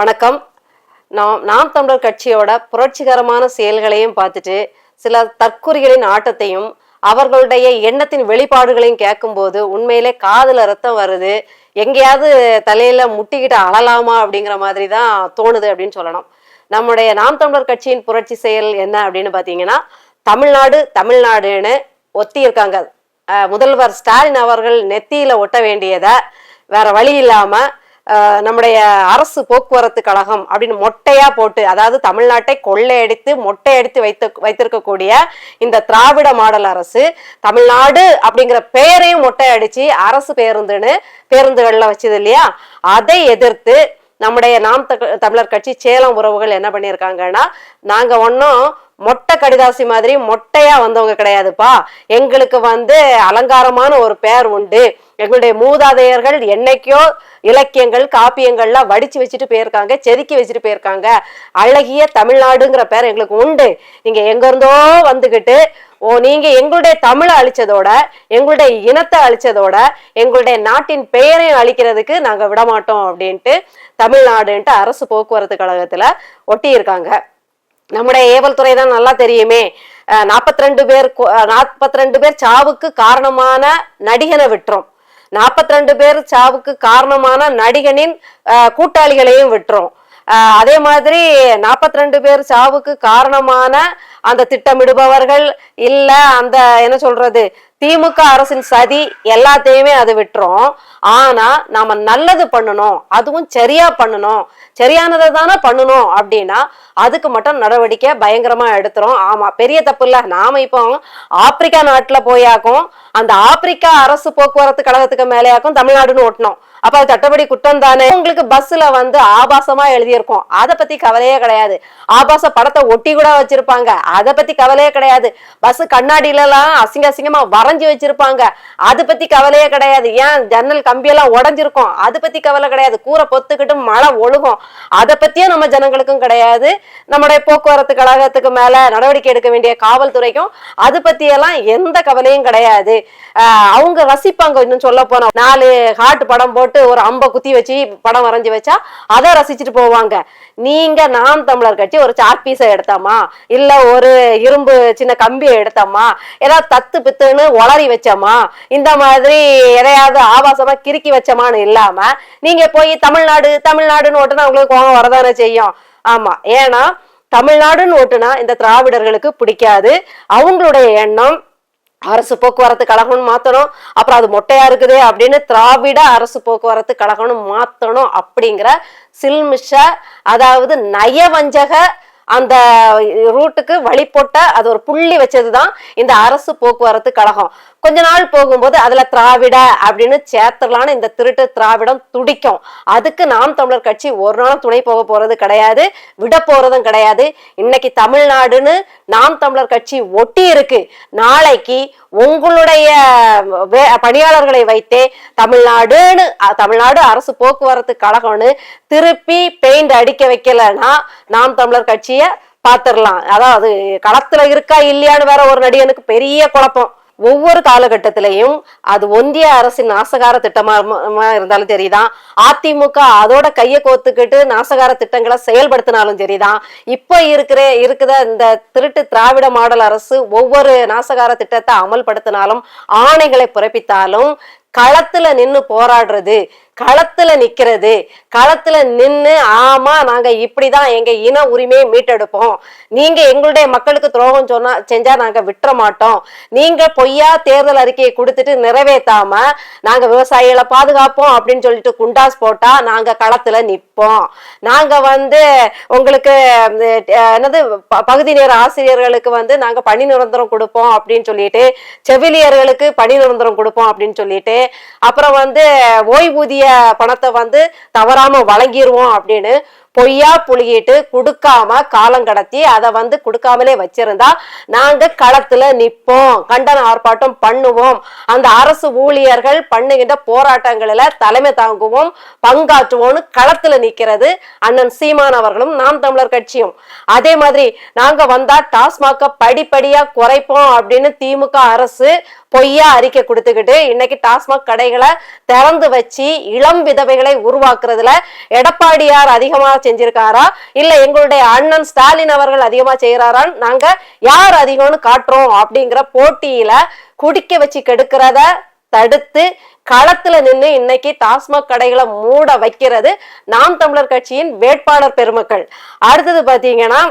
வணக்கம். நாம் நாம் தமிழர் கட்சியோட புரட்சிகரமான செயல்களையும் பார்த்துட்டு சில தற்குறிகளின் ஆட்டத்தையும் அவர்களுடைய எண்ணத்தின் வெளிப்பாடுகளையும் கேட்கும்போது உண்மையிலே காதில் ரத்தம் வருது. எங்கேயாவது தலையில முட்டிக்கிட்டு அழலாமா அப்படிங்கிற மாதிரி தான் தோணுது அப்படின்னு சொல்லணும். நம்முடைய நாம் தமிழர் கட்சியின் புரட்சி செயல் என்ன அப்படின்னு பார்த்தீங்கன்னா தமிழ்நாடு தமிழ்நாடுன்னு ஒத்தி இருக்காங்க முதல்வர் ஸ்டாலின் அவர்கள் நெத்தியில ஒட்ட வேண்டியதை வேற வழி இல்லாம நம்முடைய அரசு போக்குவரத்து கழகம் அப்படின்னு மொட்டையா போட்டு அதாவது தமிழ்நாட்டை கொள்ளையடித்து மொட்டையடித்து வைத்து வைத்திருக்கக்கூடிய இந்த திராவிட மாடல் அரசு தமிழ்நாடு அப்படிங்கிற பெயரையும் மொட்டையடிச்சு அரசு பேருந்துன்னு பேருந்துகள்ல வச்சது இல்லையா? அதை எதிர்த்து நம்முடைய நாம் தமிழர் கட்சி சேலம் உறவுகள் என்ன பண்ணியிருக்காங்கன்னா நாங்க ஒன்றும் மொட்டை கடிதாசி மாதிரி மொட்டையா வந்தவங்க கிடையாதுப்பா. எங்களுக்கு வந்து அலங்காரமான ஒரு பெயர் உண்டு. எங்களுடைய மூதாதையர்கள் என்னைக்கோ இலக்கியங்கள் காப்பியங்கள்லாம் வடிச்சு வச்சுட்டு போயிருக்காங்க செதுக்கி வச்சுட்டு போயிருக்காங்க. அழகிய தமிழ்நாடுங்கிற பேர் எங்களுக்கு உண்டு. நீங்க எங்க இருந்தோ வந்துகிட்டு ஓ நீங்க எங்களுடைய தமிழை அழிச்சதோட எங்களுடைய இனத்தை அழிச்சதோட எங்களுடைய நாட்டின் பெயரையும் அழிக்கிறதுக்கு நாங்க விட மாட்டோம் அப்படின்ட்டு தமிழ்நாடுன்ட்டு அரசு போக்குவரத்து கழகத்துல ஒட்டி இருக்காங்க நம்முடைய ஏவல் துறை தான் நல்லா தெரியுமே. நாற்பத்தி ரெண்டு பேர் நாற்பத்தி ரெண்டு பேர் சாவுக்கு காரணமான நடிகனை விட்டுரும் நாற்பத்தி ரெண்டு பேர் சாவுக்கு காரணமான நடிகனின் கூட்டாளிகளையும் விட்டுரும் அதே மாதிரி நாற்பத்தி ரெண்டு பேர் சாவுக்கு காரணமான அந்த திட்டமிடுபவர்கள் இல்ல அந்த என்ன சொல்றது திமுக அரசின் சதி எல்லாத்தையுமே அது விட்டுரும் ஆனா நாம நல்லது பண்ணணும் அதுவும் சரியா பண்ணணும் சரியானதை தானே பண்ணணும் அப்படின்னா அதுக்கு மட்டும் நடவடிக்கை பயங்கரமா எடுத்துரும் ஆமா பெரிய தப்பு இல்ல. நாம இப்போ ஆப்பிரிக்கா நாட்டுல போயாக்கும் அந்த ஆப்பிரிக்கா அரசு போக்குவரத்து கழகத்துக்கு மேலேயாக்கும் தமிழ்நாடுன்னு ஓட்டணும் அப்ப அது சட்டப்படி குற்றம் தானே? உங்களுக்கு பஸ்ல வந்து ஆபாசமா எழுதியிருக்கும். அதை பத்தி கவலையே கிடையாது. ஆபாச படத்தை ஒட்டி கூட வச்சிருப்பாங்க. அதை பத்தி கவலையே கிடையாது. பஸ் கண்ணாடியில எல்லாம் அசிங்க அசிங்கமா வரைஞ்சி வச்சிருப்பாங்க. அதை பத்தி கவலையே கிடையாது. ஏன் ஜன்னல் கம்பியெல்லாம் உடஞ்சிருக்கும்? அதை பத்தி கவலை கிடையாது. கூரை பொத்துக்கிட்டு மழை ஒழுகும். அதை பத்தியும் நம்ம ஜனங்களுக்கும் கிடையாது. நம்முடைய போக்குவரத்து கழகத்துக்கு மேல நடவடிக்கை எடுக்க வேண்டிய காவல்துறைக்கும் அது பத்தியெல்லாம் எந்த கவலையும் கிடையாது. அவங்க ரசிப்பாங்க இன்னும் சொல்ல போனா. நாலு ஹார்ட் படம் போட்டு ஒரு அம்ப குத்தி வச்சு படம் வரைஞ்சு வச்சா அதை ரசிச்சுட்டு போவாங்க. நீங்க நாம் தமிழர் கட்சி ஒரு சாக் எடுத்தாமா எடுத்தோமா? இல்ல ஒரு இரும்பு சின்ன கம்பியை எடுத்தாமா? ஏதாவது தத்து பித்துன்னு ஒளரி வச்சோமா? இந்த மாதிரி எதையாவது ஆபாசமா கிறுக்கி வச்சோமான்னு இல்லாம நீங்க போய் தமிழ்நாடு தமிழ்நாடுன்னு ஓட்டுனா உங்களுக்கு கோபம் வரதானே செய்யும். ஆமா ஏன்னா தமிழ்நாடுன்னு ஓட்டுனா இந்த திராவிடர்களுக்கு பிடிக்காது. அவங்களுடைய எண்ணம் அரசு போக்குவரத்து கழகம்னு மாத்தணும். அப்புறம் அது மொட்டையா இருக்குது அப்படின்னு திராவிட அரசு போக்குவரத்து கழகம்னு மாத்தணும் அப்படிங்கிற சில்மிஷ அதாவது நயவஞ்சக அந்த ரூட்டுக்கு வழி போட்ட அது ஒரு புள்ளி வச்சதுதான் இந்த அரசு போக்குவரத்து கழகம். கொஞ்ச நாள் போகும்போது அதுல திராவிட அப்படின்னு சேர்த்துடலான்னு இந்த திருட்டு திராவிடம் துடிக்கும். அதுக்கு நாம் தமிழர் கட்சி ஒரு நாளும் துணை போக போறது கிடையாது விட போறதும் கிடையாது. இன்னைக்கு தமிழ்நாடுன்னு நாம் தமிழர் கட்சி ஒட்டி இருக்கு. நாளைக்கு உங்களுடைய வே- பணியாளர்களை வைத்தே தமிழ்நாடுன்னு தமிழ்நாடு அரசு போக்குவரத்து கழகம்னு திருப்பி பெயிண்ட் அடிக்க வைக்கலன்னா நாம் தமிழர் கட்சிய பாத்துரலாம். அதாவது களத்துல இருக்கா இல்லையான்னு வேற ஒரு நடிகனுக்கு பெரிய குழப்பம். ஒவ்வொரு காலகட்டத்திலையும் அது ஒன்றிய அரசின் நாசகார திட்டமா இருந்தாலும் சரிதான் அதிமுக அதோட கையை கோத்துக்கிட்டு நாசகார திட்டங்களை செயல்படுத்தினாலும் சரிதான் இப்போ இருக்கிற இருக்கிற இந்த திருட்டு திராவிட மாடல் அரசு ஒவ்வொரு நாசகார திட்டத்தை அமல்படுத்தினாலும் ஆணைகளை பிறப்பித்தாலும் களத்துல நின்று போராடுறது களத்துல நிக்கிறது. களத்துல நின்று ஆமா நாங்க இப்படிதான் எங்க இன உரிமையை மீட்டெடுப்போம். நீங்க எங்களுடைய மக்களுக்கு துரோகம் சொன்னா செஞ்சா நாங்க விட்டுற மாட்டோம். நீங்க பொய்யா தேர்தல் அறிக்கையை கொடுத்துட்டு நிறைவேற்றாம நாங்க விவசாயிகளை பாதுகாப்போம் அப்படின்னு சொல்லிட்டு குண்டாஸ் போட்டா நாங்க களத்துல நிப்போம். நாங்க வந்து உங்களுக்கு என்னது ப- பகுதி நேர ஆசிரியர்களுக்கு வந்து நாங்க பணி நிரந்தரம் கொடுப்போம் அப்படின்னு சொல்லிட்டு செவிலியர்களுக்கு பணி நிரந்தரம் கொடுப்போம் அப்படின்னு சொல்லிட்டு அப்புறம் வந்து ஓய்வூதிய பணத்தை வந்து தவறாம வழங்கிடுவோம் அப்படின்னு பொய்யா புழுகிட்டு கொடுக்காம காலம் கடத்தி அதை வந்து கொடுக்காமலே வச்சிருந்தா நாங்க களத்துல நிப்போம் கண்டன ஆர்ப்பாட்டம் பண்ணுவோம். அந்த அரசு ஊழியர்கள் பண்ணுகின்ற போராட்டங்களில தலைமை தாங்குவோம் பங்காற்றுவோம்னு களத்துல நிக்கிறது அண்ணன் சீமான் அவர்களும் நாம் தமிழர் கட்சியும். அதே மாதிரி நாங்க வந்தா டாஸ்மாக படிப்படியா குறைப்போம் அப்படின்னு திமுக அரசு பொய்யா அறிக்கை கொடுத்துக்கிட்டு இன்னைக்கு டாஸ்மாக் கடைகளை திறந்து வச்சு இளம் விதவைகளை உருவாக்குறதுல எடப்பாடியார் அதிகமா செஞ்சிருக்காரா? இல்ல எங்களுடைய அண்ணன் ஸ்டாலின் அவர்கள் அதிகமா செய்யறாரான்னு நாங்க யார் அதிகம்னு காட்டுறோம் அப்படிங்கிற போட்டியில குடிக்க வச்சு கெடுக்கிறத தடுத்து களத்துல நின்று இன்னைக்கு டாஸ்மாக் கடைகளை மூட வைக்கிறது நாம் தமிழர் கட்சியின் வேட்பாளர் பெருமக்கள். அடுத்தது பாத்தீங்கன்னா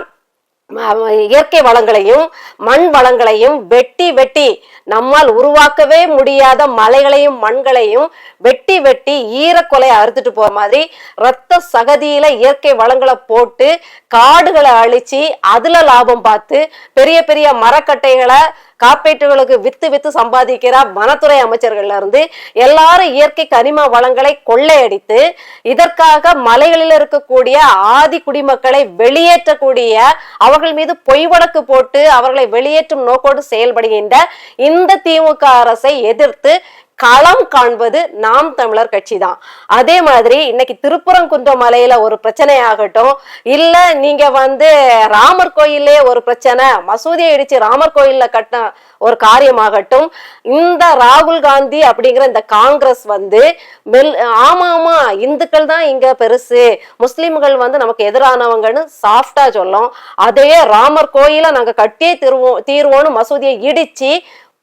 இயற்கை வளங்களையும் மண் வளங்களையும் வெட்டி வெட்டி நம்மால் உருவாக்கவே முடியாத மலைகளையும் மண்களையும் வெட்டி வெட்டி ஈரக்கொலை அறுத்துட்டு போற மாதிரி ரத்த சகதியில இயற்கை வளங்களை போட்டு காடுகளை அழிச்சு அதுல லாபம் பார்த்து பெரிய பெரிய மரக்கட்டைகளை காப்பீட்டுகளுக்கு வித்து வித்து சம்பாதிக்கிற வனத்துறை அமைச்சர்கள்ல இருந்து எல்லாரும் இயற்கை கனிம வளங்களை கொள்ளையடித்து இதற்காக மலைகளில் இருக்கக்கூடிய ஆதி குடிமக்களை வெளியேற்றக்கூடிய அவர்கள் மீது பொய் வழக்கு போட்டு அவர்களை வெளியேற்றும் நோக்கோடு செயல்படுகின்ற இந்த திமுக அரசை எதிர்த்து களம் காண்பது நாம் தமிழர் கட்சி தான் அதே மாதிரி இன்னைக்கு திருப்புறங்குன்ற மலையில ஒரு பிரச்சனை ஆகட்டும் இல்ல நீங்க வந்து ராமர் கோயிலே ஒரு பிரச்சனை மசூதியை இடிச்சு ராமர் கோயில்ல கட்ட ஒரு காரியமாகட்டும் இந்த ராகுல் காந்தி அப்படிங்கிற இந்த காங்கிரஸ் வந்து மெல் ஆமா ஆமா இந்துக்கள் தான் இங்க பெருசு முஸ்லிம்கள் வந்து நமக்கு எதிரானவங்கன்னு சாஃப்டா சொல்லும். அதே ராமர் கோயிலை நாங்க கட்டியே தீர்வோம் தீர்வோம்னு மசூதியை இடிச்சு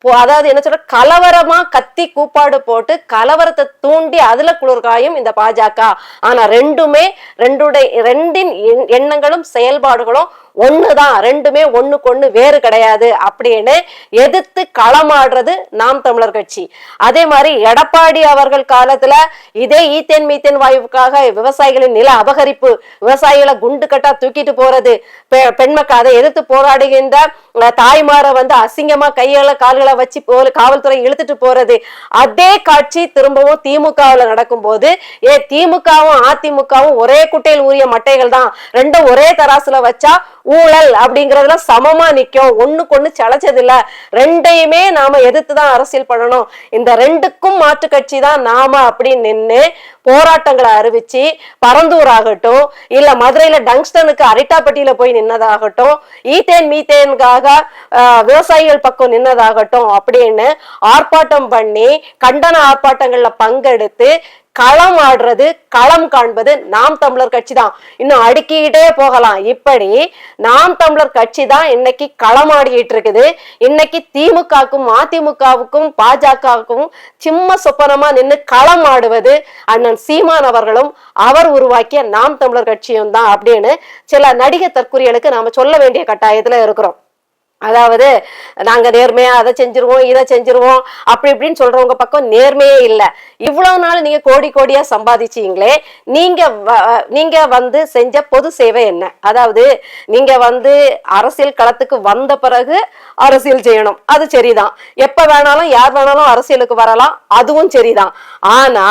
அதாவது என்ன சொல்ற கலவரமா கத்தி கூப்பாடு போட்டு கலவரத்தை தூண்டி அதுல குளிர்காயும் இந்த பாஜக. ஆனா ரெண்டுமே ரெண்டுடைய ரெண்டின் எண்- எண்ணங்களும் செயல்பாடுகளும் ஒண்ணுதான் ரெண்டுமே ஒண்ணுக்கு ஒண்ணு வேறு கிடையாது அப்படின்னு எதிர்த்து களமாடுறது நாம் தமிழர் கட்சி. அதே மாதிரி எடப்பாடி அவர்கள் காலத்துல இதே ஈத்தேன் மீத்தேன் வாயுக்காக விவசாயிகளின் நில அபகரிப்பு விவசாயிகளை குண்டு கட்டா தூக்கிட்டு போறது பெ- பெண்மக்கள் அதை எதிர்த்து போராடுகின்ற தாய்மாரை வந்து அசிங்கமா கைகளை கால்களை வச்சு போல காவல்துறை இழுத்துட்டு போறது அதே காட்சி திரும்பவும் திமுகவுல நடக்கும்போது ஏ திமுகவும் அதிமுகவும் ஒரே குட்டையில் ஊறிய மட்டைகள் தான் ரெண்டும் ஒரே தராசுல வச்சா ஊழல் அப்படிங்கறதுல சமமா நிக்கும். ஒண்ணுக்கு ஒண்ணு சளைச்சது இல்ல ரெண்டையுமே நாம எதிர்த்து தான் அரசியல் பண்ணணும். இந்த ரெண்டுக்கும் மாற்று கட்சி தான் நாம அப்படின்னு நின்று போராட்டங்களை அறிவிச்சு பரந்தூர் ஆகட்டும் இல்ல மதுரையில டங்ஸ்டனுக்கு அரிட்டாப்பட்டியில போய் நின்னதாகட்டும் ஈத்தேன் மீத்தேனுக்காக விவசாயிகள் பக்கம் நின்னதாகட்டும் அப்படின்னு ஆர்ப்பாட்டம் பண்ணி கண்டன ஆர்ப்பாட்டங்கள்ல பங்கெடுத்து களம் ஆடுறது களம் காண்பது நாம் தமிழர் கட்சி தான் இன்னும் அடுக்கிக்கிட்டே போகலாம். இப்படி நாம் தமிழர் கட்சி தான் இன்னைக்கு களமாடிக்கிட்டு இருக்குது. இன்னைக்கு திமுகவுக்கும் அதிமுகவுக்கும் பாஜகவுக்கும் சிம்ம சொப்பனமா நின்று களம் ஆடுவது அண்ணன் சீமான் அவர்களும் அவர் உருவாக்கிய நாம் தமிழர் கட்சியும் தான் அப்படின்னு சில நடிகை தற்குறிகளுக்கு நாம சொல்ல வேண்டிய கட்டாயத்துல இருக்கிறோம். அதாவது நாங்க நேர்மையா அதை செஞ்சிருவோம் இதை செஞ்சிருவோம் அப்படி இப்படின்னு சொல்றவங்க பக்கம் நேர்மையே இல்லை. இவ்வளவு நாள் நீங்க கோடி கோடியா சம்பாதிச்சீங்களே நீங்க வ- நீங்க வந்து செஞ்ச பொது சேவை என்ன? அதாவது நீங்க வந்து அரசியல் களத்துக்கு வந்த பிறகு அரசியல் செய்யணும். அது சரிதான். எப்ப வேணாலும் யார் வேணாலும் அரசியலுக்கு வரலாம். அதுவும் சரிதான். ஆனா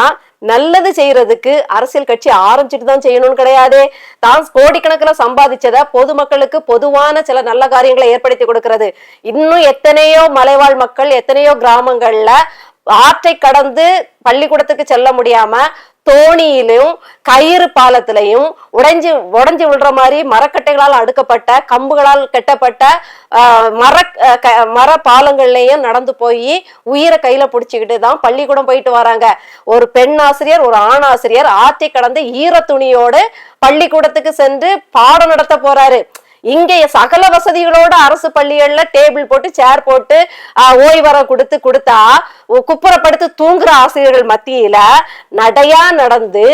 நல்லது செய்யறதுக்கு அரசியல் கட்சி ஆரம்பிச்சுட்டு தான் செய்யணும்னு கிடையாது. தான் கோடிக்கணக்கில் சம்பாதிச்சத பொதுமக்களுக்கு பொதுவான சில நல்ல காரியங்களை ஏற்படுத்தி கொடுக்கிறது. இன்னும் எத்தனையோ மலைவாழ் மக்கள் எத்தனையோ கிராமங்கள்ல ஆற்றை கடந்து பள்ளிக்கூடத்துக்கு செல்ல முடியாம தோணியிலும் கயிறு பாலத்திலையும் உடைஞ்சு உடைஞ்சு விழுற மாதிரி மரக்கட்டைகளால் அடுக்கப்பட்ட கம்புகளால் கட்டப்பட்ட மர க- மர பாலங்கள்லையும் நடந்து போய் உயிரை கையில பிடிச்சிக்கிட்டு தான் பள்ளிக்கூடம் போயிட்டு வராங்க. ஒரு பெண் ஆசிரியர் ஒரு ஆண் ஆசிரியர் ஆற்றை கடந்து ஈர துணியோடு பள்ளிக்கூடத்துக்கு சென்று பாடம் நடத்த போறாரு. இங்கே சகல வசதிகளோட அரசு பள்ளிகள்ல டேபிள் போட்டு சேர் போட்டு ஓய்வரம் கொடுத்து கொடுத்தா குப்புறப்படுத்து தூங்குற ஆசிரியர்கள் மத்தியில நடையா நடந்து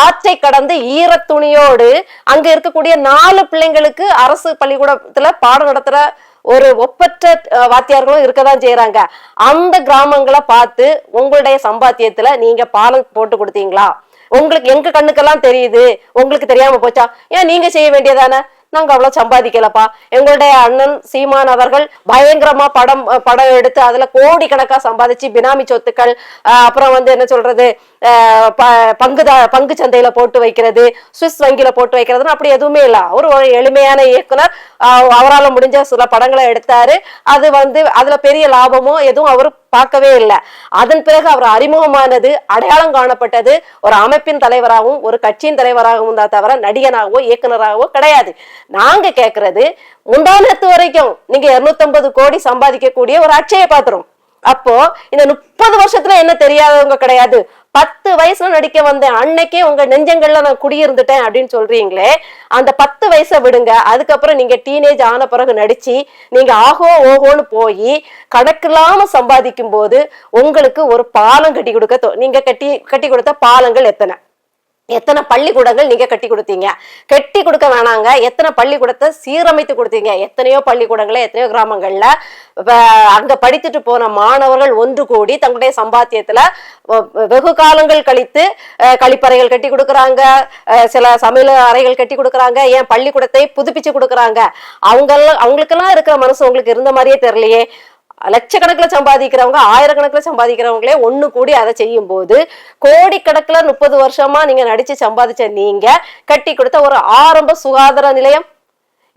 ஆற்றை கடந்து ஈரத்துணியோடு அங்க இருக்கக்கூடிய நாலு பிள்ளைங்களுக்கு அரசு பள்ளிக்கூடத்துல பாடம் நடத்துற ஒரு ஒப்பற்ற வாத்தியார்களும் இருக்கதான் செய்யறாங்க அந்த கிராமங்களை பார்த்து உங்களுடைய சம்பாத்தியத்துல நீங்க பாலம் போட்டு கொடுத்தீங்களா? உங்களுக்கு எங்க கண்ணுக்கெல்லாம் தெரியுது? உங்களுக்கு தெரியாம போச்சா? ஏன் நீங்க செய்ய வேண்டியதானே? நாங்க அவ்வளவு சம்பாதிக்கலப்பா. எங்களுடைய அண்ணன் சீமான் அவர்கள் பயங்கரமா படம் படம் எடுத்து அதுல கோடிக்கணக்கா சம்பாதிச்சு பினாமி சொத்துக்கள் அப்புறம் வந்து என்ன சொல்றது ப- பங்குதா பங்கு சந்தையில போட்டு வைக்கிறது சுவிஸ் வங்கியில போட்டு வைக்கிறதுன்னு அப்படி எதுவுமே இல்ல. அவர் ஒரு எளிமையான இயக்குனர். அவரால் முடிஞ்ச சில படங்களை எடுத்தாரு. அது வந்து அதுல பெரிய லாபமோ எதுவும் அவர் பார்க்கவே இல்லை. அதன் பிறகு அவர் அறிமுகமானது அடையாளம் காணப்பட்டது. ஒரு அமைப்பின் தலைவராகவும் ஒரு கட்சியின் தலைவராகவும் தான் தவிர நடிகனாகவோ இயக்குனராகவோ கிடையாது. நாங்க கேட்கறது முந்தானத்து வரைக்கும் நீங்க 250 கோடி சம்பாதிக்கக்கூடிய ஒரு அட்சய பாத்திரம். அப்போ இந்த முப்பது வருஷத்துல என்ன தெரியாதவங்க கிடையாது. பத்து வயசுல நடிக்க வந்தேன். அன்னைக்கே உங்க நெஞ்சங்கள்ல நான் குடியிருந்துட்டேன் அப்படின்னு சொல்றீங்களே அந்த பத்து வயசை விடுங்க. அதுக்கப்புறம் நீங்க டீனேஜ் ஆன பிறகு நடிச்சு நீங்க ஆகோ ஓஹோன்னு போய் கணக்கில்லாம சம்பாதிக்கும் போது உங்களுக்கு ஒரு பாலம் கட்டி கொடுக்க தோ- நீங்க கட்டி கட்டி கொடுத்த பாலங்கள் எத்தனை? எத்தனை பள்ளிக்கூடங்கள் நீங்க கட்டி கொடுத்தீங்க? கட்டி கொடுக்க வேணாங்க. எத்தனை பள்ளிக்கூடத்தை சீரமைத்து கொடுத்தீங்க? எத்தனையோ பள்ளிக்கூடங்கள எத்தனையோ கிராமங்கள்ல அங்க படித்துட்டு போன மாணவர்கள் ஒன்று கூடி தங்களுடைய சம்பாத்தியத்துல வெகு காலங்கள் கழித்து கழிப்பறைகள் கட்டி கொடுக்குறாங்க. சில சமையல் அறைகள் கட்டி கொடுக்குறாங்க. ஏன் பள்ளிக்கூடத்தை புதுப்பிச்சு கொடுக்குறாங்க? அவங்க அவங்களுக்கெல்லாம் இருக்கிற மனசு உங்களுக்கு இருந்த மாதிரியே தெரியலையே. லட்சக்கணக்கில் சம்பாதிக்கிறவங்க ஆயிரக்கணக்கில் சம்பாதிக்கிறவங்களே ஒன்று கூடி அதை செய்யும் போது கோடிக்கணக்கில் முப்பது வருஷமா நீங்க நடிச்சு சம்பாதிச்ச நீங்க கட்டி கொடுத்த ஒரு ஆரம்ப சுகாதார நிலையம்.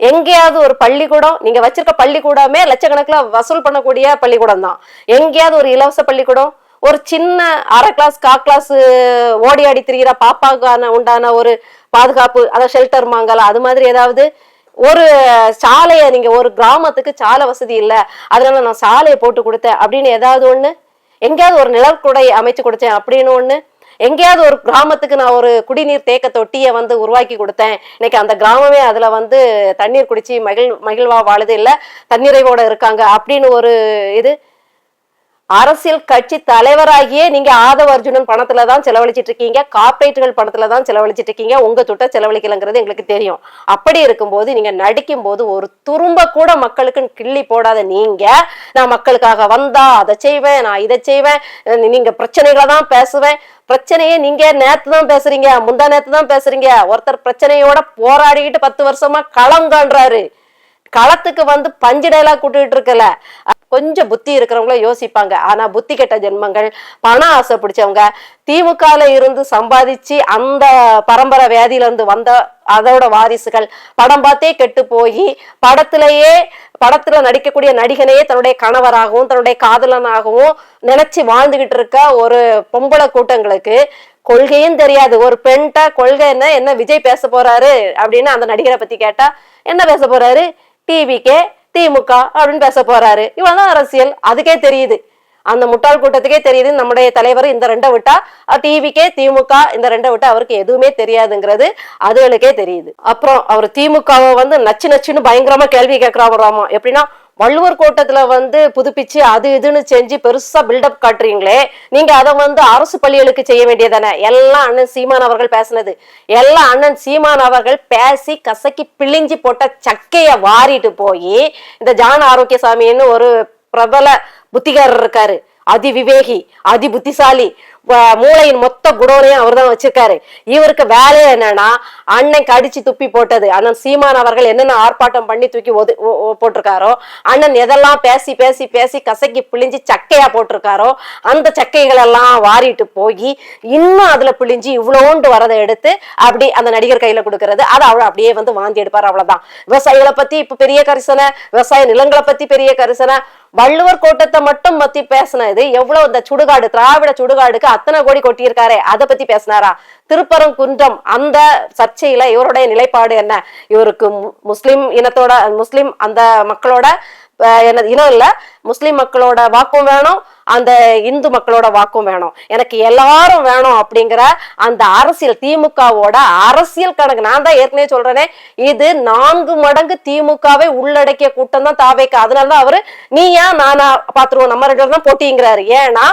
எங்கேயாவது ஒரு பள்ளிக்கூடம் நீங்க வச்சிருக்க பள்ளிக்கூடமே லட்சக்கணக்கில் வசூல் பண்ணக்கூடிய பள்ளிக்கூடம் தான். எங்கேயாவது ஒரு இலவச பள்ளிக்கூடம் ஒரு சின்ன அரை கிளாஸ் கா கிளாஸ் ஓடி ஆடி திரிகிற பாப்பாக்கான உண்டான ஒரு பாதுகாப்பு அதாவது ஷெல்டர் மாங்கலாம் அது மாதிரி ஏதாவது ஒரு சாலையை நீங்க ஒரு கிராமத்துக்கு சாலை வசதி இல்லை அதனால நான் சாலையை போட்டு கொடுத்தேன் அப்படின்னு ஏதாவது ஒண்ணு? எங்கேயாவது ஒரு நிழற்குடை அமைச்சு கொடுத்தேன் அப்படின்னு ஒண்ணு? எங்கேயாவது ஒரு கிராமத்துக்கு நான் ஒரு குடிநீர் தேக்க தொட்டியை வந்து உருவாக்கி கொடுத்தேன். இன்னைக்கு அந்த கிராமமே அதுல வந்து தண்ணீர் குடிச்சு மகிழ் மகிழ்வா வாழுது இல்லை தன்னிறைவோட இருக்காங்க அப்படின்னு ஒரு இது அரசியல் கட்சி தலைவராகியே நீங்க ஆதவ அர்ஜுனன் பணத்துல தான் செலவழிச்சிட்டு இருக்கீங்க. கார்பரேட்டுகள் பணத்துல தான் செலவழிச்சிட்டு இருக்கீங்க. உங்க துட்ட செலவழிக்கலங்கிறது எங்களுக்கு தெரியும். அப்படி இருக்கும்போது நீங்க நடிக்கும் போது ஒரு துரும்ப கூட மக்களுக்கு கிள்ளி போடாத நீங்க. நான் மக்களுக்காக வந்தா அதை செய்வேன் நான் இதை செய்வேன். நீங்க பிரச்சனைகளை தான் பேசுவேன். பிரச்சனையே நீங்க நேத்து தான் பேசுறீங்க முந்தா நேத்து தான் பேசுறீங்க. ஒருத்தர் பிரச்சனையோட போராடிக்கிட்டு பத்து வருஷமா களம் காண்றாரு. களத்துக்கு வந்து பஞ்சு டைலாக் கூட்டுட்டு இருக்கல. கொஞ்சம் புத்தி இருக்கிறவங்கள யோசிப்பாங்க. ஆனா புத்தி கெட்ட ஜென்மங்கள் பண ஆசை பிடிச்சவங்க திமுகல இருந்து சம்பாதிச்சு அந்த பரம்பரை வியாதியில இருந்து வந்த அதோட வாரிசுகள் படம் பார்த்தே கெட்டு போய் படத்திலேயே படத்துல நடிக்கக்கூடிய நடிகனையே தன்னுடைய கணவராகவும் தன்னுடைய காதலனாகவும் நினைச்சு வாழ்ந்துகிட்டு இருக்க ஒரு பொம்பளை கூட்டங்களுக்கு கொள்கையும் தெரியாது. ஒரு பெண்கிட்ட கொள்கை என்ன என்ன விஜய் பேச போறாரு அப்படின்னு அந்த நடிகரை பத்தி கேட்டா என்ன பேச போறாரு? டிவிக்கே திமுக அப்படின்னு பேச போறாரு. இவ்வளவுதான் அரசியல். அதுக்கே தெரியுது. அந்த முட்டாள் கூட்டத்துக்கே தெரியுது நம்முடைய தலைவர் இந்த ரெண்டை விட்டா டிவிக்கே திமுக இந்த ரெண்டை விட்டா அவருக்கு எதுவுமே தெரியாதுங்கிறது அதுகளுக்கே தெரியுது. அப்புறம் அவர் திமுகவை வந்து நச்சு நச்சுன்னு பயங்கரமா கேள்வி கேட்கிறாராமா எப்படின்னா வள்ளுவர் கோட்டத்துல வந்து புதுப்பிச்சு அது இதுன்னு செஞ்சு பெருசா பில்டப் காட்டுறீங்களே நீங்க அதை வந்து அரசு பள்ளிகளுக்கு செய்ய வேண்டியதானே? எல்லாம் அண்ணன் சீமான் அவர்கள் பேசினது. எல்லாம் அண்ணன் சீமான் அவர்கள் பேசி கசக்கி பிழிஞ்சு போட்ட சக்கைய வாரிட்டு போய் இந்த ஜான ஆரோக்கியசாமின்னு ஒரு பிரபல புத்திகாரர் இருக்காரு. அதி விவேகி அதி புத்திசாலி மூளையின் மொத்த குடோனையும் அவர் தான் வச்சிருக்காரு. இவருக்கு வேலையே என்னன்னா அண்ணன் கடிச்சு துப்பி போட்டது. அண்ணன் சீமான் அவர்கள் என்னென்ன ஆர்ப்பாட்டம் பண்ணி தூக்கி ஒது போட்டிருக்காரோ அண்ணன் எதெல்லாம் பேசி பேசி பேசி கசக்கி பிழிஞ்சு சக்கையா போட்டிருக்காரோ அந்த சக்கைகள் எல்லாம் வாரிட்டு போய் இன்னும் அதுல பிழிஞ்சு இவ்வளோண்டு வரதை எடுத்து அப்படி அந்த நடிகர் கையில கொடுக்கறது. அதை அவள் அப்படியே வந்து வாந்தி எடுப்பார். அவ்வளவுதான். விவசாயிகளை பத்தி இப்ப பெரிய கரிசனை விவசாய நிலங்களை பத்தி பெரிய கரிசனை வள்ளுவர் கோட்டத்தை மட்டும் பத்தி பேசினது எவ்வளவு இந்த சுடுகாடு திராவிட சுடுகாடுக்கு அத்தனை கோடி கொட்டியிருக்காரே அதை பத்தி பேசினாரா? திருப்பரங்குன்றம் அந்த சர்ச்சையில இவருடைய நிலைப்பாடு என்ன? இவருக்கு மு- முஸ்லிம் இனத்தோட முஸ்லிம் அந்த மக்களோட எனது இன்னும் இனம் முஸ்லீம் மக்களோட வாக்கும் வேணும் அந்த இந்து மக்களோட வாக்கும் வேணும். எனக்கு எல்லாரும் வேணும் அப்படிங்கிற அந்த அரசியல் திமுகவோட அரசியல் கணக்கு. நான் தான் ஏற்கனவே சொல்றேனே இது நான்கு மடங்கு திமுகவை உள்ளடக்கிய கூட்டம் தான் அதனால அதனாலதான் அவரு நீ ஏன் நானா பாத்துருவோம் நம்ம ரெண்டு பேரும் தான் போட்டிங்கிறாரு. ஏன்னா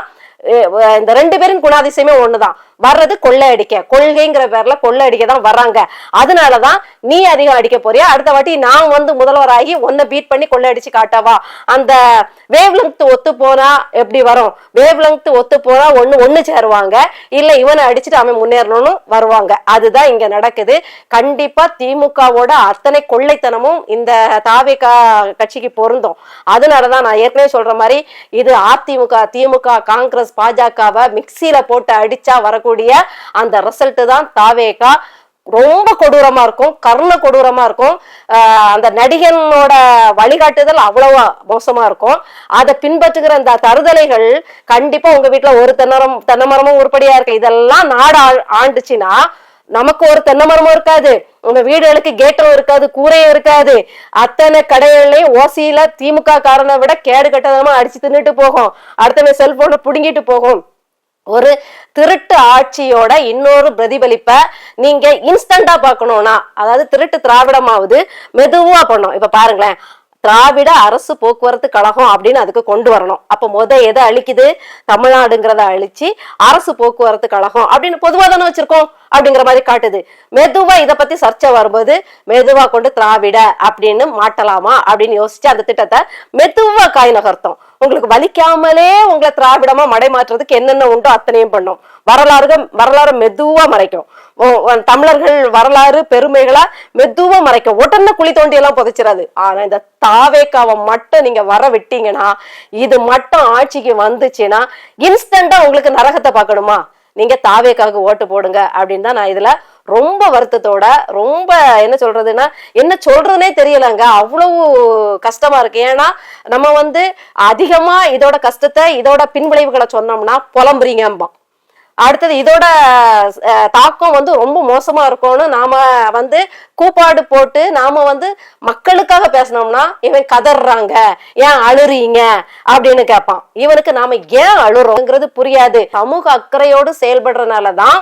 இந்த ரெண்டு பேரும் குணாதிசயமே ஒண்ணுதான். வர்றது கொள்ளை அடிக்க கொள்கைங்கிற பேர்ல கொள்ளை அடிக்க தான் வர்றாங்க. அதனாலதான் நீ அதிகம் அடிக்க போறியா? அடுத்த வாட்டி நான் வந்து முதல்வராகி உன்னை பீட் பண்ணி கொள்ளை அடிச்சு காட்டவா? அந்த வேவ் லெங்த் ஒத்து போனா எப்படி வரும்? வேவ் லெங்த் ஒத்து போனா ஒண்ணு ஒண்ணு சேருவாங்க. இல்ல இவனை அடிச்சுட்டு அவன் முன்னேறணும்னு வருவாங்க. அதுதான் இங்க நடக்குது. கண்டிப்பா திமுகவோட அத்தனை கொள்ளைத்தனமும் இந்த தாவேகா கட்சிக்கு பொருந்தும். அதனாலதான் நான் ஏற்கனவே சொல்ற மாதிரி இது அதிமுக திமுக காங்கிரஸ் பாஜகவை மிக்சியில போட்டு அடிச்சா வரக்கூடிய அந்த ரிசல்ட் தான் தாவேகா. ரொம்ப கொடூரமா இருக்கும். கர்ண கொடூரமா இருக்கும். அந்த நடிகனோட வழிகாட்டுதல் அவ்வளவு மோசமா இருக்கும். அதை பின்பற்றுகிற அந்த தருதலைகள் கண்டிப்பா உங்க வீட்டுல ஒரு தென்னரம் தென்னை மரமும் உருப்படியா இருக்கு. இதெல்லாம் நாடு ஆ- ஆண்டுச்சுன்னா நமக்கு ஒரு தென்னை மரமும் இருக்காது. உங்க வீடுகளுக்கு கேட்டும் இருக்காது கூரையும் இருக்காது. அத்தனை கடைகள்லயும் ஓசியில திமுக காரனை விட கேடு கட்டதமா அடிச்சு தின்னுட்டு போகும். அடுத்தவன் செல்போனை புடுங்கிட்டு போகும். ஒரு திருட்டு ஆட்சியோட இன்னொரு பிரதிபலிப்பை நீங்க இன்ஸ்டண்டா பார்க்கணும்னா அதாவது திருட்டு திராவிடமாவது மெதுவா பண்ணும் இப்ப பாருங்களேன் திராவிட அரசு போக்குவரத்து கழகம் அப்படின்னு அதுக்கு கொண்டு வரணும். அப்ப முத எதை அழிக்குது? தமிழ்நாடுங்கிறத அழிச்சு அரசு போக்குவரத்து கழகம் அப்படின்னு பொதுவா தானே வச்சிருக்கோம் அப்படிங்கிற மாதிரி காட்டுது. மெதுவா இதை பத்தி சர்ச்சை வரும்போது மெதுவா கொண்டு திராவிட அப்படின்னு மாட்டலாமா அப்படின்னு யோசிச்சு அந்த திட்டத்தை மெதுவா காய் நகர்த்தோம். உங்களுக்கு வலிக்காமலே உங்களை திராவிடமா மடை மாற்றுறதுக்கு என்னென்ன உண்டோ அத்தனையும் பண்ணும். வரலாறு வரலாறு மெதுவா மறைக்கும். தமிழர்கள் வரலாறு பெருமைகளா மெதுவா மறைக்கும். உடனே குழி தோண்டி எல்லாம் புதைச்சிடாது ஆனா இந்த தாவேக்காவை மட்டும் நீங்க வர விட்டீங்கன்னா இது மட்டும் ஆட்சிக்கு வந்துச்சுன்னா இன்ஸ்டண்டா உங்களுக்கு நரகத்தை பார்க்கணுமா? நீங்க தாவேக்காவுக்கு ஓட்டு போடுங்க அப்படின்னு தான் நான் இதுல ரொம்ப வருத்தத்தோட ரொம்ப என்ன சொல்றதுன்னா என்ன சொல்றதுனே தெரியலங்க. அவ்வளவு கஷ்டமா இருக்கு. ஏன்னா நம்ம வந்து அதிகமா இதோட கஷ்டத்தை இதோட பின்விளைவுகளை சொன்னோம்னா புலம்புறீங்கம்பான். அடுத்தது இதோட தாக்கம் வந்து ரொம்ப மோசமா இருக்கும்னு நாம வந்து கூப்பாடு போட்டு நாம வந்து மக்களுக்காக பேசினோம்னா இவன் கதறாங்க ஏன் அழுறீங்க? அப்படின்னு கேட்பான் இவனுக்கு நாம ஏன் அழுறோங்கிறது புரியாது. சமூக அக்கறையோடு செயல்படுறதுனாலதான்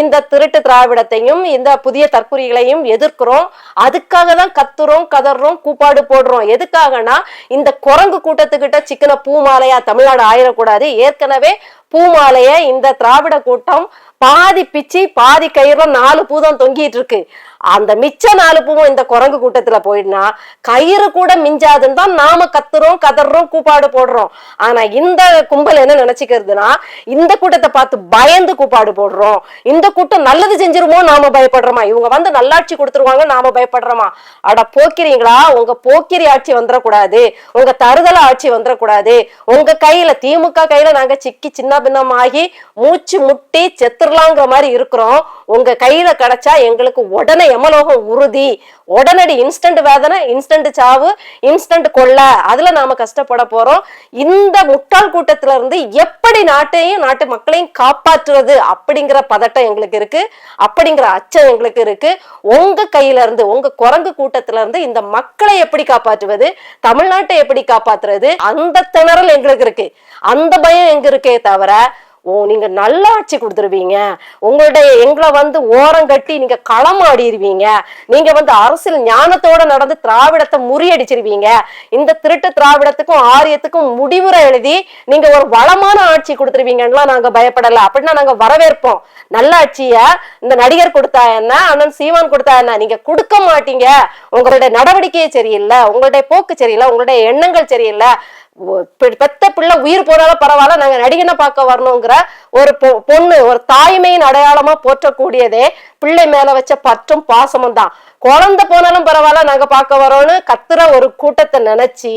இந்த திருட்டு திராவிடத்தையும் இந்த புதிய தற்கொலைகளையும் எதிர்க்கிறோம். அதுக்காக தான் கத்துறோம் கதறோம் கூப்பாடு போடுறோம். எதுக்காகனா இந்த குரங்கு கூட்டத்துக்கிட்ட சிக்கன பூமாலையா தமிழ்நாடு ஆயிடக்கூடாது ஏற்கனவே பூமாலைய இந்த திராவிட கூட்டம் பாதி பிச்சு பாதி கயிறுல நாலு பூதம் தொங்கிட்டு இருக்கு. அந்த மிச்ச நாலு பூவும் இந்த குரங்கு கூட்டத்துல போயிடுனா கயிறு கூட மிஞ்சாதுன்னு தான் நாம கத்துறோம் கதறோம் கூப்பாடு போடுறோம். ஆனா இந்த கும்பல் என்ன நினைச்சுக்கிறதுனா இந்த கூட்டத்தை பார்த்து பயந்து கூப்பாடு போடுறோம். இந்த கூட்டம் நல்லது செஞ்சிருமோ நாம பயப்படுறோமா? இவங்க வந்து நல்லாட்சி கொடுத்துருவாங்க நாம பயப்படுறோமா? அட போக்கிறீங்களா? உங்க போக்கிரி ஆட்சி வந்துடக்கூடாது உங்க தருதல ஆட்சி வந்துடக்கூடாது உங்க கையில திமுக கையில நாங்க சிக்கி சின்ன பின்னமாகி மூச்சு முட்டி செத்துடலாங்கிற மாதிரி இருக்கிறோம். உங்க கையில கிடைச்சா எங்களுக்கு உடனே எமலோகம் உறுதி. உடனடி இன்ஸ்டன்ட் வேதனை இன்ஸ்டன்ட் சாவு இன்ஸ்டன்ட் கொள்ள. அதுல நாம கஷ்டப்பட போறோம். இந்த முட்டாள் கூட்டத்துல இருந்து எப்படி நாட்டையும் நாட்டு மக்களையும் காப்பாற்றுவது அப்படிங்கிற பதட்டம் எங்களுக்கு இருக்கு. அப்படிங்கிற அச்சம் எங்களுக்கு இருக்கு. உங்க கையில இருந்து உங்க குரங்கு கூட்டத்துல இருந்து இந்த மக்களை எப்படி காப்பாற்றுவது? தமிழ்நாட்டை எப்படி காப்பாற்றுறது? அந்த திணறல் எங்களுக்கு இருக்கு. அந்த பயம் எங்க இருக்கே தவிர ஓ நீங்க நல்லாட்சி கொடுத்துருவீங்க. உங்களுடைய எங்களை வந்து ஓரம் கட்டி நீங்க களமாடிடுவீங்க நீங்க வந்து அரசியல் ஞானத்தோட நடந்து திராவிடத்தை முறியடிச்சிருவீங்க. இந்த திருட்டு திராவிடத்துக்கும் ஆரியத்துக்கும் முடிவுரை எழுதி நீங்க ஒரு வளமான ஆட்சி கொடுத்துருவீங்கலாம் நாங்க பயப்படல. அப்படின்னா நாங்க வரவேற்போம். நல்ல ஆட்சிய இந்த நடிகர் கொடுத்தா என்ன அண்ணன் சீமான் கொடுத்தா என்ன? நீங்க கொடுக்க மாட்டீங்க. உங்களுடைய நடவடிக்கையே சரியில்லை. உங்களுடைய போக்கு சரியில்லை. உங்களுடைய எண்ணங்கள் சரியில்லை. பெத்த பிள்ளை உயிர் போனாலும் பரவாயில்ல நாங்க நடிகனை பார்க்க வரணுங்கிற ஒரு பொ- பொண்ணு ஒரு தாய்மையின் அடையாளமா போற்றக்கூடியதே பிள்ளை மேல வச்ச பற்றும் பாசமும் தான். குழந்தை போனாலும் பரவாயில்ல நாங்க பார்க்க வரோம்னு கத்துற ஒரு கூட்டத்தை நினைச்சு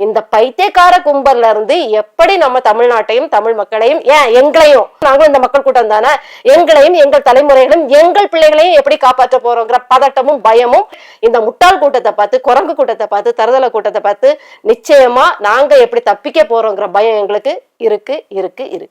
இந்த பைத்தியக்கார கும்பல்ல இருந்து எப்படி நம்ம தமிழ்நாட்டையும் தமிழ் மக்களையும் ஏன் எங்களையும் நாங்களும் இந்த மக்கள் கூட்டம் தானே எங்களையும் எங்கள் தலைமுறைகளும் எங்கள் பிள்ளைகளையும் எப்படி காப்பாற்ற போறோங்கிற பதட்டமும் பயமும் இந்த முட்டாள் கூட்டத்தை பார்த்து குரங்கு கூட்டத்தை பார்த்து தருதலை கூட்டத்தை பார்த்து நிச்சயமா நாங்க எப்படி தப்பிக்க போறோங்கிற பயம் எங்களுக்கு இருக்கு இருக்கு இருக்கு.